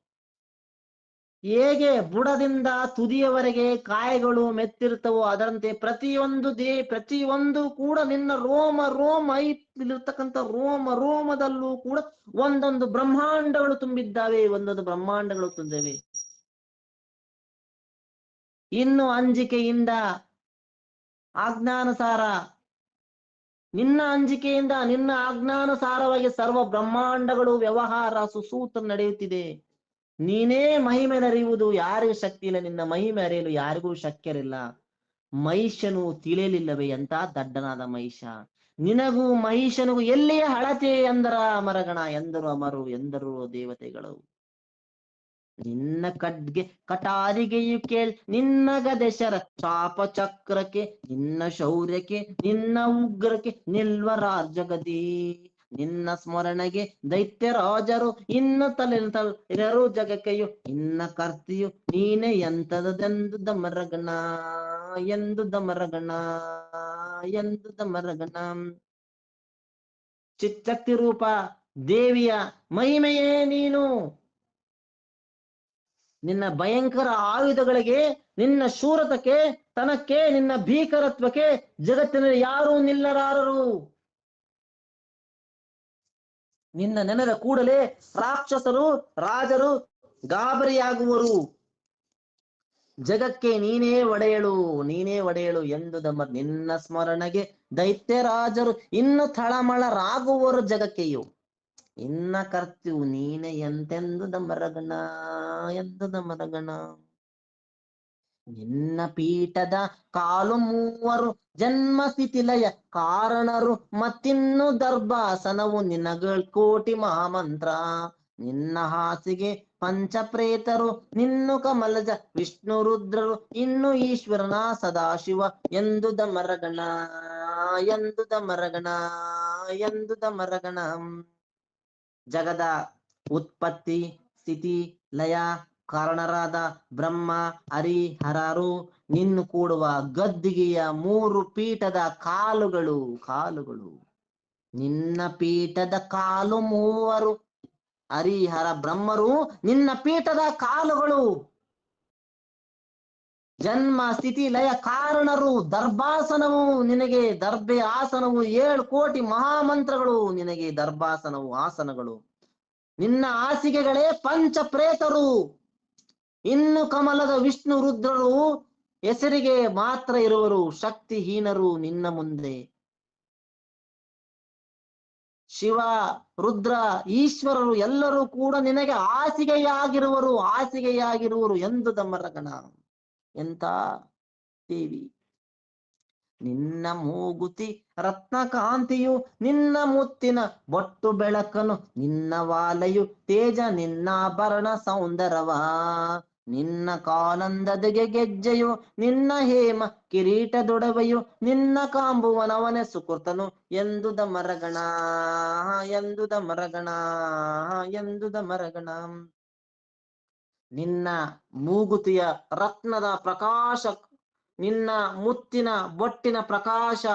ಹೇಗೆ ಬುಡದಿಂದ ತುದಿಯವರೆಗೆ ಕಾಯಗಳು ಮೆತ್ತಿರ್ತವೋ ಅದರಂತೆ ಪ್ರತಿಯೊಂದು ದೇ, ಪ್ರತಿಯೊಂದು ಕೂಡ ನಿನ್ನ ರೋಮ ರೋಮ ಇರ್ತಕ್ಕಂಥ ರೋಮ, ರೋಮದಲ್ಲೂ ಕೂಡ ಒಂದೊಂದು ಬ್ರಹ್ಮಾಂಡಗಳು ತುಂಬಿದ್ದಾವೆ, ಒಂದೊಂದು ಬ್ರಹ್ಮಾಂಡಗಳು ತುಂಬಿವೆ ಇನ್ನು ಅಂಜಿಕೆಯಿಂದ ಆಜ್ಞಾನುಸಾರ, ನಿನ್ನ ಅಂಜಿಕೆಯಿಂದ ನಿನ್ನ ಆಜ್ಞಾನುಸಾರವಾಗಿ ಸರ್ವ ಬ್ರಹ್ಮಾಂಡಗಳು ವ್ಯವಹಾರ ಸುಸೂತ್ರ ನಡೆಯುತ್ತಿದೆ. ನೀನೇ ಮಹಿಮೆ ಅರಿಯುವುದು ಯಾರಿಗೂ ಶಕ್ತಿ ಇಲ್ಲ. ನಿನ್ನ ಮಹಿಮೆ ಅರಿಯಲು ಯಾರಿಗೂ ಶಕ್ಯರಿಲ್ಲ. ಮಹಿಷನು ತಿಳಿಯಲಿಲ್ಲವೇ ಎಂತ ದಡ್ಡನಾದ ಮಹಿಷ. ನಿನಗೂ ಮಹಿಷನಿಗೂ ಎಲ್ಲಿಯ ಹಳತೆ ಎಂದರ ಅಮರಗಣ ಎಂದರು ಅಮರು ಎಂದರು ದೇವತೆಗಳು. ನಿನ್ನ ಕಡ್ಗೆ ಕಟಾರಿಗೆಯು ಕೇಳ್ ನಿನ್ನ ಗದೆಶರ ಚಾಪ ಚಕ್ರಕ್ಕೆ ನಿನ್ನ ಶೌರ್ಯಕ್ಕೆ ನಿನ್ನ ಉಗ್ರಕ್ಕೆ ನಿಲ್ವ ರಾಜಗದಿ. ನಿನ್ನ ಸ್ಮರಣೆಗೆ ದೈತ್ಯ ರಾಜರು ಇನ್ನು ತಲೆ ತಲೆರು ಜಗಕ್ಕೆಯು. ಇನ್ನ ಕರ್ತಿಯು ನೀನೆ ಎಂತದೆಂದು ದಮರಗಣ, ಎಂದು ದಮರಗಣ ಎಂದು ದಮರಗಣ. ಚಿಚ್ಚಕ್ತಿ ರೂಪ ದೇವಿಯ ಮಹಿಮೆಯೇ ನೀನು. ನಿನ್ನ ಭಯಂಕರ ಆಯುಧಗಳಿಗೆ, ನಿನ್ನ ಶೂರತಕ್ಕೆ, ತನಕ್ಕೆ, ನಿನ್ನ ಭೀಕರತ್ವಕ್ಕೆ ಜಗತ್ತಿನಲ್ಲಿ ಯಾರೂ ನಿಲ್ಲರಾರರು. ನಿನ್ನ ನೆನೆದ ಕೂಡಲೇ ರಾಕ್ಷಸರು, ರಾಜರು ಗಾಬರಿಯಾಗುವರು. ಜಗಕ್ಕೆ ನೀನೇ ಒಡೆಯಳು ನೀನೇ ಒಡೆಯಳು ಎಂದು ನಮ್ಮ ನಿನ್ನ ಸ್ಮರಣೆಗೆ ದೈತ್ಯ ರಾಜರು ಇನ್ನು ತಳಮಳರಾಗುವರು ಜಗಕ್ಕೆಯು. ಇನ್ನ ಕರ್ತ್ಯು ನೀನೆ ಎಂತೆಂದು ದಮರಗಣ ಎಂದು ದಮರಗಣ ನಿನ್ನ ಪೀಠದ ಕಾಲು ಮೂವರು ಜನ್ಮ ಸ್ಥಿತಿಲಯ ಕಾರಣರು ಮತ್ತಿನ್ನು ದರ್ಭಾಸನವು ನಿನಗಳ ಕೋಟಿ ಮಹಾಮಂತ್ರ. ನಿನ್ನ ಹಾಸಿಗೆ ಪಂಚಪ್ರೇತರು, ನಿನ್ನು ಕಮಲಜ, ವಿಷ್ಣು ರುದ್ರರು, ಇನ್ನು ಈಶ್ವರನ ಸದಾಶಿವ. ಎಂದು ಮರಗಣ ಎಂದು ಮರಗಣ ಎಂದು ಮರಗಣ. ಜಗದ ಉತ್ಪತ್ತಿ, ಸ್ಥಿತಿ, ಲಯ ಕಾರಣರಾದ ಬ್ರಹ್ಮ, ಹರಿಹರರು, ನಿನ್ನು ಕೂಡುವ ಗದ್ದಿಗೆಯ ಮೂರು ಪೀಠದ ಕಾಲುಗಳು ಕಾಲುಗಳು. ನಿನ್ನ ಪೀಠದ ಕಾಲು ಮೂವರು. ಹರಿಹರ ಬ್ರಹ್ಮರು ನಿನ್ನ ಪೀಠದ ಕಾಲುಗಳು. ಜನ್ಮ, ಸ್ಥಿತಿ, ಲಯ ಕಾರಣರು, ದರ್ಭಾಸನವು ನಿನಗೆ ದರ್ಬೆ ಆಸನವು ಏಳು ಕೋಟಿ ಮಹಾಮಂತ್ರಗಳು ನಿನಗೆ, ದರ್ಭಾಸನವು ಆಸನಗಳು. ನಿನ್ನ ಹಾಸಿಗೆಗಳೇ ಪಂಚ ಪ್ರೇತರು ಇನ್ನು ಕಮಲದ ವಿಷ್ಣು ರುದ್ರರು ಹೆಸರಿಗೆ ಮಾತ್ರ ಇರುವರು ಶಕ್ತಿಹೀನರು ನಿನ್ನ ಮುಂದೆ. ಶಿವ, ರುದ್ರ, ಈಶ್ವರರು ಎಲ್ಲರೂ ಕೂಡ ನಿನಗೆ ಹಾಸಿಗೆಯಾಗಿರುವರು ಹಾಸಿಗೆಯಾಗಿರುವರು ಎಂದು ದಮ್ಮರಗಣ ಎಂತ? ದೇವಿ, ನಿನ್ನ ಮೂಗುತಿ ರತ್ನ ಕಾಂತಿಯು ನಿನ್ನ ಮುತ್ತಿನ ಬೊಟ್ಟು ಬೆಳಕನು, ನಿನ್ನ ವಾಲೆಯು ತೇಜ ನಿನ್ನಾಭರಣ ಸೌಂದರವಾ. ನಿನ್ನ ಕಾಲಂದದಗೆ ಗೆಜ್ಜೆಯು, ನಿನ್ನ ಹೇಮ ಕಿರೀಟದೊಡವೆಯು, ನಿನ್ನ ಕಾಂಬುವನವನೆ ಸುಕೃತನು ಎಂದುದ ಮರಗಣ ಎಂದುದ ಮರಗಣ ಎಂದುದ ಮರಗಣ. ನಿನ್ನ ಮೂಗುತಿಯ ರತ್ನದ ಪ್ರಕಾಶ, ನಿನ್ನ ಮುತ್ತಿನ ಬೊಟ್ಟಿನ ಪ್ರಕಾಶ,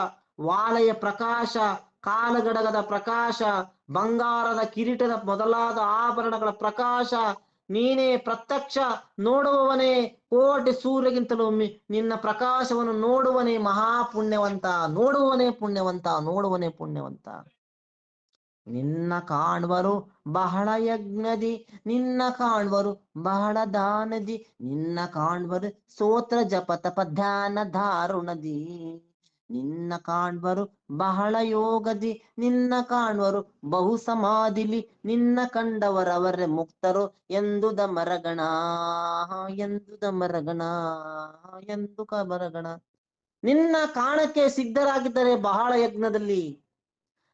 ವಾಲೆಯ ಪ್ರಕಾಶ, ಕಾಲಗಡಗದ ಪ್ರಕಾಶ, ಬಂಗಾರದ ಕಿರೀಟದ ಮೊದಲಾದ ಆಭರಣಗಳ ಪ್ರಕಾಶ ನೀನೇ ಪ್ರತ್ಯಕ್ಷ ನೋಡುವವನೇ, ಕೋಟಿ ಸೂರ್ಯಗಿಂತಲೂ ನಿನ್ನ ಪ್ರಕಾಶವನ್ನು ನೋಡುವನೇ ಮಹಾಪುಣ್ಯವಂತ ನೋಡುವನೇ ಪುಣ್ಯವಂತ ನೋಡುವನೇ ಪುಣ್ಯವಂತ. ನಿನ್ನ ಕಾಣ್ವರು ಬಹಳ ಯಜ್ಞದಿ, ನಿನ್ನ ಕಾಣುವರು ಬಹಳ ದಾನದಿ, ನಿನ್ನ ಕಾಣ್ವರು ಸೋತ್ರ ಜಪ, ತಪ, ಧ್ಯಾನ, ಧಾರುಣದಿ. ನಿನ್ನ ಕಾಣ್ವರು ಬಹಳ ಯೋಗದಿ, ನಿನ್ನ ಕಾಣ್ವರು ಬಹು ಸಮಾಧಿಲಿ, ನಿನ್ನ ಕಂಡವರವರೇ ಮುಕ್ತರು. ಎಂದುದ ಮರಗಣ ಎಂದುದ ಮರಗಣ, ಎಂದು ಕ ಮರಗಣ. ನಿನ್ನ ಕಾಣಕ್ಕೆ ಸಿದ್ಧರಾಗಿದ್ದರೆ ಬಹಳ ಯಜ್ಞದಲ್ಲಿ.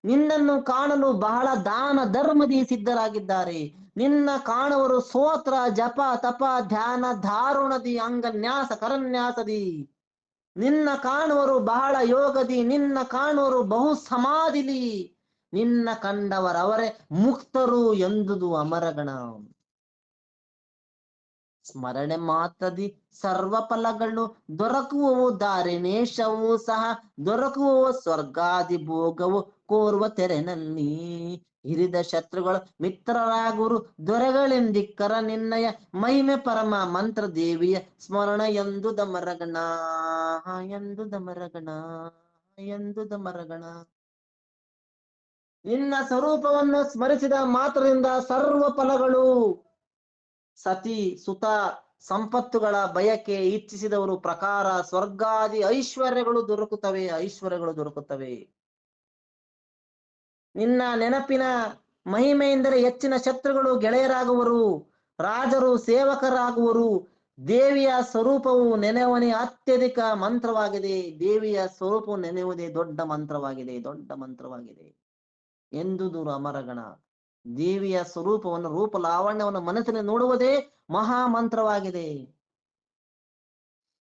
ನಿನ್ನನ್ನು ಕಾಣಲು ಬಹಳ ದಾನ ಧರ್ಮದಿ ಸಿದ್ಧರಾಗಿದ್ದಾರೆ. ನಿನ್ನ ಕಾಣವರು ಸೋತ್ರ ಜಪ, ತಪ, ಧ್ಯಾನ, ಧಾರುಣದಿ, ಅಂಗನ್ಯಾಸ, ಕರನ್ಯಾಸದಿ. ನಿನ್ನ ಕಾಣುವರು ಬಹಳ ಯೋಗದಿ ನಿನ್ನ ಕಾಣುವರು ಬಹು ಸಮಾಧಿಲಿ. ನಿನ್ನ ಕಂಡವರವರೇ ಮುಕ್ತರು ಎಂದುದು ಅಮರಗಣ. ಸ್ಮರಣೆ ಮಾತ್ರದಿ ಸರ್ವ ಫಲಗಳು ದೊರಕುವವು ದಾರಿನೇಶವೂ ಸಹ, ದೊರಕುವವು ಸ್ವರ್ಗಾದಿ ಭೋಗವು ಕೋರುವ ತೆರೆನಲ್ಲಿ. ಹಿರಿದ ಶತ್ರುಗಳು ಮಿತ್ರರಾಗುರು ದೊರೆಗಳೆಂದಿಕ್ಕರ ನಿನ್ನಯ ಮಹಿಮೆ ಪರಮ ಮಂತ್ರ ದೇವಿಯ ಸ್ಮರಣ ಎಂದು ದಮರಗಣ ಎಂದು ದಮರಗಣ ಎಂದು ದಮರಗಣ. ನಿನ್ನ ಸ್ವರೂಪವನ್ನು ಸ್ಮರಿಸಿದ ಮಾತ್ರದಿಂದ ಸರ್ವ ಫಲಗಳು ಸತಿ, ಸುತ, ಸಂಪತ್ತುಗಳ ಬಯಕೆ ಇಚ್ಛಿಸಿದವರು ಪ್ರಕಾರ ಸ್ವರ್ಗಾದಿ ಐಶ್ವರ್ಯಗಳು ದೊರಕುತ್ತವೆ ಐಶ್ವರ್ಯಗಳು ದೊರಕುತ್ತವೆ. ನಿನ್ನ ನೆನಪಿನ ಮಹಿಮೆಯೆಂದರೆ ಹೆಚ್ಚಿನ ಶತ್ರುಗಳು ಗೆಳೆಯರಾಗುವರು, ರಾಜರು ಸೇವಕರಾಗುವರು, ದೇವಿಯ ಸ್ವರೂಪವು ನೆನೆವನೇ ಅತ್ಯಧಿಕ ಮಂತ್ರವಾಗಿದೆ, ದೇವಿಯ ಸ್ವರೂಪವು ನೆನೆಯುವುದೇ ದೊಡ್ಡ ಮಂತ್ರವಾಗಿದೆ ದೊಡ್ಡ ಮಂತ್ರವಾಗಿದೆ. ಎಂದುದು ಅಮರಗಣ ದೇವಿಯ ಸ್ವರೂಪವನ್ನು, ರೂಪ ಲಾವಣ್ಯವನ್ನು ಮನಸ್ಸಿನ ನೋಡುವುದೇ ಮಹಾ ಮಂತ್ರವಾಗಿದೆ.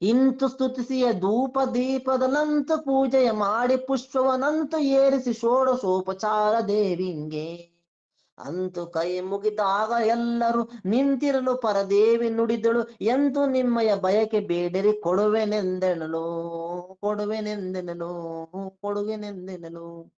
ಇಂತು ಸ್ತುತಿಸಿಯ ಧೂಪ ದೀಪದಲ್ಲಂತು ಪೂಜೆಯ ಮಾಡಿ ಪುಷ್ಪವನಂತು ಏರಿಸಿ ಷೋಡಶೋಪಚಾರ ದೇವಿಂಗೆ. ಅಂತು ಕೈ ಮುಗಿದಾಗ ಎಲ್ಲರೂ ನಿಂತಿರಲು ಪರದೇವಿ ನುಡಿದಳು, ಎಂತು ನಿಮ್ಮಯ ಬಯಕೆ ಬೇಡರಿ, ಕೊಡುವೆನೆಂದೆನಲು ಕೊಡುವೆನೆಂದೆನಲು ಕೊಡುವೆನೆಂದೆನಲು.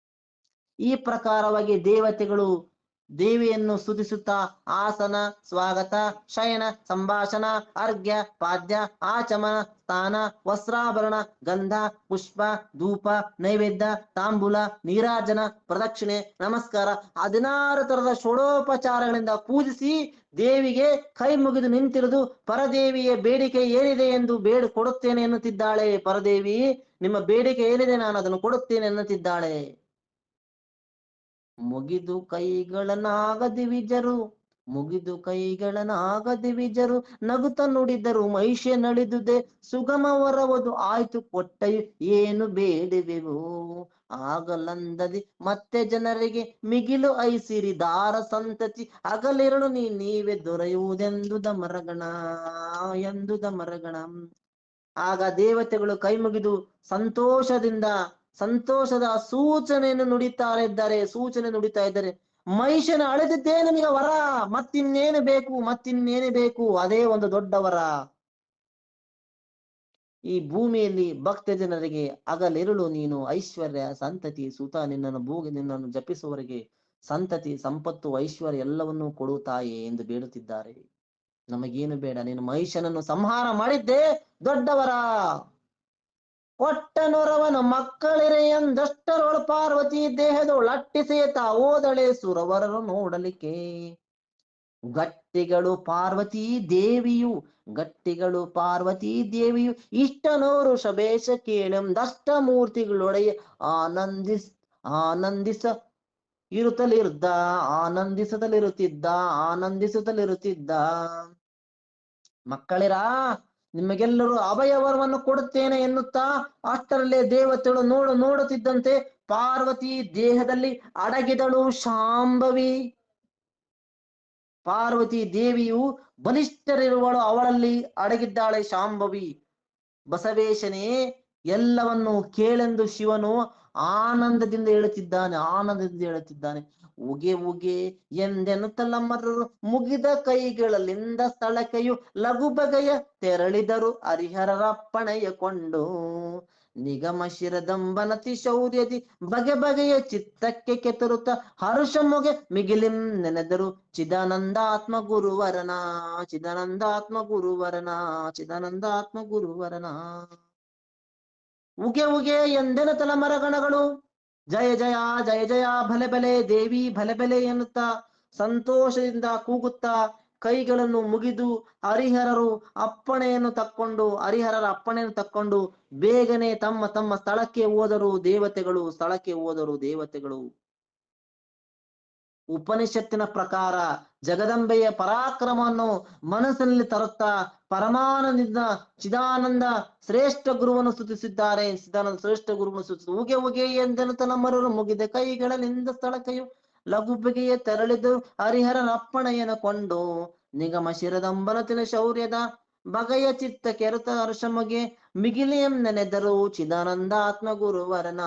ಈ ಪ್ರಕಾರವಾಗಿ ದೇವತೆಗಳು ದೇವಿಯನ್ನು ಸ್ತುತಿಸುತ್ತಾ ಆಸನ, ಸ್ವಾಗತ, ಶಯನ, ಸಂಭಾಷಣ, ಅರ್ಘ್ಯ, ಪಾದ್ಯ, ಆಚಮನ ಸ್ಥಾನ ವಸ್ತ್ರಾಭರಣ, ಗಂಧ, ಪುಷ್ಪ, ಧೂಪ, ನೈವೇದ್ಯ, ತಾಂಬೂಲ, ನೀರಾಜನ, ಪ್ರದಕ್ಷಿಣೆ, ನಮಸ್ಕಾರ ಹದಿನಾರು ತರದ ಷೋಡೋಪಚಾರಗಳಿಂದ ಪೂಜಿಸಿ ದೇವಿಗೆ ಕೈ ಮುಗಿದು ನಿಂತಿರುದು ಪರದೇವಿಯ ಬೇಡಿಕೆ ಏನಿದೆ ಎಂದು ಬೇಡಿ ಕೊಡುತ್ತೇನೆ ಎನ್ನುತ್ತಿದ್ದಾಳೆ ಪರದೇವಿ. ನಿಮ್ಮ ಬೇಡಿಕೆ ಏನಿದೆ ನಾನು ಅದನ್ನು ಕೊಡುತ್ತೇನೆ ಎನ್ನುತ್ತಿದ್ದಾಳೆ. ಮುಗಿದು ಕೈಗಳನ್ನಾಗದಿವಿಜರು ಮುಗಿದು ಕೈಗಳನ್ನಾಗದಿವಿಜರು ನಗುತ ನುಡಿದರು ಮಹಿಷೆ ನಳಿದುದೆ ಸುಗಮವರವದು ಆಯ್ತು ಕೊಟ್ಟೈ, ಏನು ಬೇಡಿವೆವು? ಆಗಲಂದದಿ ಮತ್ತೆ ಜನರಿಗೆ ಮಿಗಿಲು ಐಸಿರಿ, ದಾರ ಸಂತತಿ, ಹಗಲಿರಳು ನೀ, ನೀವೇ ದೊರೆಯುವುದೆಂದುದ ಮರಗಣ ಎಂದು ಮರಗಣ ಆಗ ದೇವತೆಗಳು ಕೈ ಮುಗಿದು ಸಂತೋಷದಿಂದ ಸಂತೋಷದ ಸೂಚನೆಯನ್ನು ನುಡಿತಾ ಇದ್ದಾರೆ, ಸೂಚನೆ ನುಡಿತಾ ಇದ್ದಾರೆ. ಮಹಿಷನ ಅಳೆದಿದ್ದೇ ನಿಮಗೆ ವರ. ಮತ್ತಿನ್ನೇನು ಬೇಕು ಮತ್ತಿನ್ನೇನು ಬೇಕು? ಅದೇ ಒಂದು ದೊಡ್ಡ ವರ. ಈ ಭೂಮಿಯಲ್ಲಿ ಭಕ್ತ ಜನರಿಗೆ ಅಗಲಿರುಳು ನೀನು. ಐಶ್ವರ್ಯ, ಸಂತತಿ, ಸುತ, ನಿನ್ನನ್ನು ಭೂಗಿ, ನಿನ್ನನ್ನು ಜಪಿಸುವವರಿಗೆ ಸಂತತಿ, ಸಂಪತ್ತು, ಐಶ್ವರ್ಯ ಎಲ್ಲವನ್ನೂ ಕೊಡು ಎಂದು ಬೇಡುತ್ತಿದ್ದಾರೆ. ನಮಗೇನು ಬೇಡ. ನೀನು ಮಹಿಷನನ್ನು ಸಂಹಾರ ಮಾಡಿದ್ದೇ ದೊಡ್ಡವರ ಕೊಟ್ಟ ನೊರವನು ಮಕ್ಕಳಿರೆ ಎಂದಷ್ಟರೊಳು ಪಾರ್ವತಿ ದೇಹದೊಳ ಅಟ್ಟಿಸೇತ ಓದಳೆ ಸುರವರರು ನೋಡಲಿಕ್ಕೆ. ಗಟ್ಟಿಗಳು ಪಾರ್ವತಿ ದೇವಿಯು, ಗಟ್ಟಿಗಳು ಪಾರ್ವತಿ ದೇವಿಯು, ಇಷ್ಟನೋರು ಶಬೇಶ ಕೇಳೆಂದಷ್ಟ ಮೂರ್ತಿಗಳೊಡೆಯ ಆನಂದಿಸ್, ಆನಂದಿಸ ಇರುತ್ತಲಿರ್ದ ಆನಂದಿಸದಲ್ಲಿರುತ್ತಿದ್ದ ಆನಂದಿಸುತ್ತಲಿರುತ್ತಿದ್ದ ಮಕ್ಕಳಿರಾ ನಿಮಗೆಲ್ಲರೂ ಅಭಯವರವನ್ನು ಕೊಡುತ್ತೇನೆ ಎನ್ನುತ್ತಾ ಅಷ್ಟರಲ್ಲೇ ದೇವತೆಗಳು ನೋಡು ನೋಡುತ್ತಿದ್ದಂತೆ ಪಾರ್ವತಿ ದೇಹದಲ್ಲಿ ಅಡಗಿದಳು ಶಾಂಭವಿ. ಪಾರ್ವತಿ ದೇವಿಯು ಬಲಿಷ್ಠರಿರುವಳು ಅವಳಲ್ಲಿ ಅಡಗಿದ್ದಾಳೆ ಶಾಂಭವಿ. ಬಸವೇಶನೇ ಎಲ್ಲವನ್ನು ಕೇಳೆಂದು ಶಿವನು ಆನಂದದಿಂದ ಹೇಳುತ್ತಿದ್ದಾನೆ ಆನಂದದಿಂದ ಹೇಳುತ್ತಿದ್ದಾನೆ. ಉಗೆ ಉಗೆ ಎಂದೆನ್ನುತ್ತಲ್ಲ ಮರರು ಮುಗಿದ ಕೈಗಳಲ್ಲಿಂದ ಸ್ಥಳಕೆಯು ಲಘು ಬಗೆಯ ತೆರಳಿದರು ಹರಿಹರರಪ್ಪಣೆಯ ಕೊಂಡು. ನಿಗಮ ಶಿರದಂಬನತಿ ಶೌರ್ಯದಿ ಬಗೆ ಬಗೆಯ ಚಿತ್ತಕ್ಕೆ ಕೆತರುತ್ತ ಹರುಷ ಮೊಗೆ ಮಿಗಿಲಿಂ ನೆನೆದರು. ಚಿದಾನಂದಾತ್ಮ ಗುರುವರನ ಚಿದಾನಂದಾತ್ಮ ಗುರುವರನ ಚಿದಾನಂದಾತ್ಮ ಗುರುವರನ. ಉಗೆ ಉಗೆ ಎಂದೆನ ತಲಮರಗಣಗಳು ಜಯ ಜಯ ಜಯ ಜಯ ಭಲೆ ಬಲೆ ದೇವಿ ಭಲೆ ಬಲೆ ಎನ್ನುತ್ತಾ ಸಂತೋಷದಿಂದ ಕೂಗುತ್ತಾ ಕೈಗಳನ್ನು ಮುಗಿದು ಹರಿಹರರು ಅಪ್ಪಣೆಯನ್ನು ತಕ್ಕೊಂಡು ಹರಿಹರರ ಅಪ್ಪಣೆಯನ್ನು ತಕ್ಕೊಂಡು ಬೇಗನೆ ತಮ್ಮ ತಮ್ಮ ಸ್ಥಳಕ್ಕೆ ಹೋದರು ದೇವತೆಗಳು ಸ್ಥಳಕ್ಕೆ ಹೋದರು ದೇವತೆಗಳು. ಉಪನಿಷತ್ತಿನ ಪ್ರಕಾರ ಜಗದಂಬೆಯ ಪರಾಕ್ರಮವನ್ನು ಮನಸ್ಸಿನಲ್ಲಿ ತರುತ್ತಾ ಪರಮಾನಂದ ಚಿದಾನಂದ ಶ್ರೇಷ್ಠ ಗುರುವನ್ನು ಸ್ತುತಿಸಿದ್ದಾರೆ. ಚಿದಾನಂದ ಶ್ರೇಷ್ಠ ಗುರುವನ್ನು ಉಗೆ ಉಗೆ ಎಂದೆನುತ್ತ ಮರರು ಮುಗಿದ ಕೈಗಳಲ್ಲಿಂದ ಸ್ಥಳಕೆಯು ಲಘು ಬಗೆಯ ತೆರಳಿದು ಹರಿಹರನ ಅಪ್ಪಣೆಯನ್ನು ಕೊಂಡು ನಿಗಮ ಶಿರದಂಬನತಿನ ಶೌರ್ಯದ ಬಗೆಯ ಚಿತ್ತ ಕೆರತ ಹರ್ಷಮಗೆ ಮಿಗಿಲಿಯಂ ನೆನೆದರು ಚಿದಾನಂದಾತ್ಮ ಗುರುವರನ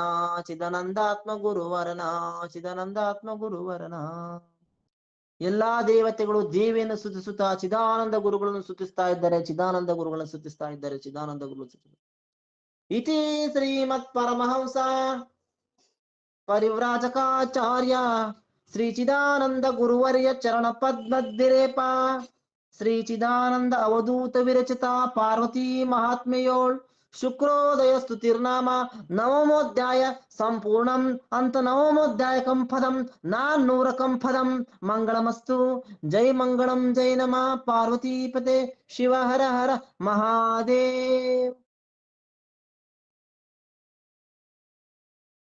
ಚಿದಾನಂದಾತ್ಮ ಗುರುವರನ ಚಿದಾನಂದಾತ್ಮ ಗುರುವರನ. ಎಲ್ಲಾ ದೇವತೆಗಳು ದೇವಿಯನ್ನು ಸುತಿಸುತ್ತಾ ಚಿದಾನಂದ ಗುರುಗಳನ್ನು ಸುತಿಸ್ತಾ ಇದ್ದಾರೆ ಚಿದಾನಂದ ಗುರುಗಳನ್ನು ಸುತಿಸ್ತಾ ಇದ್ದಾರೆ ಚಿದಾನಂದ ಗುರುಗಳು ಇತಿ ಶ್ರೀಮತ್ ಪರಮಹಂಸ, ಪರಿವ್ರಾಜಕಾಚಾರ್ಯ, ಶ್ರೀ ಚಿದಾನಂದ ಗುರುವರ್ಯ ಚರಣ ಪದ್ಮದ್ದಿರೇಪ ಶ್ರೀ ಚಿದಾನಂದ ಅವಧೂತ ವಿರಚಿತ ಪಾರ್ವತಿ ಮಹಾತ್ಮೆಯೋಳ್ ಶುಕ್ರೋದಯ ಸ್ತುತಿರ್ನಾಮ ನವಮೋಧ್ಯಾಯ ಸಂಪೂರ್ಣಂ ಅಂತ ನವಮೋಧ್ಯಾಯಕಂ ಪದಂ ನಾನ್ನೂರಕಂ ಪದಂ ಮಂಗಳಮಸ್ತು ಜೈ ಮಂಗಳಂ ಜೈ ನಮ ಪಾರ್ವತೀಪತೆ ಶಿವ ಹರ ಹರ ಮಹಾದೇವ್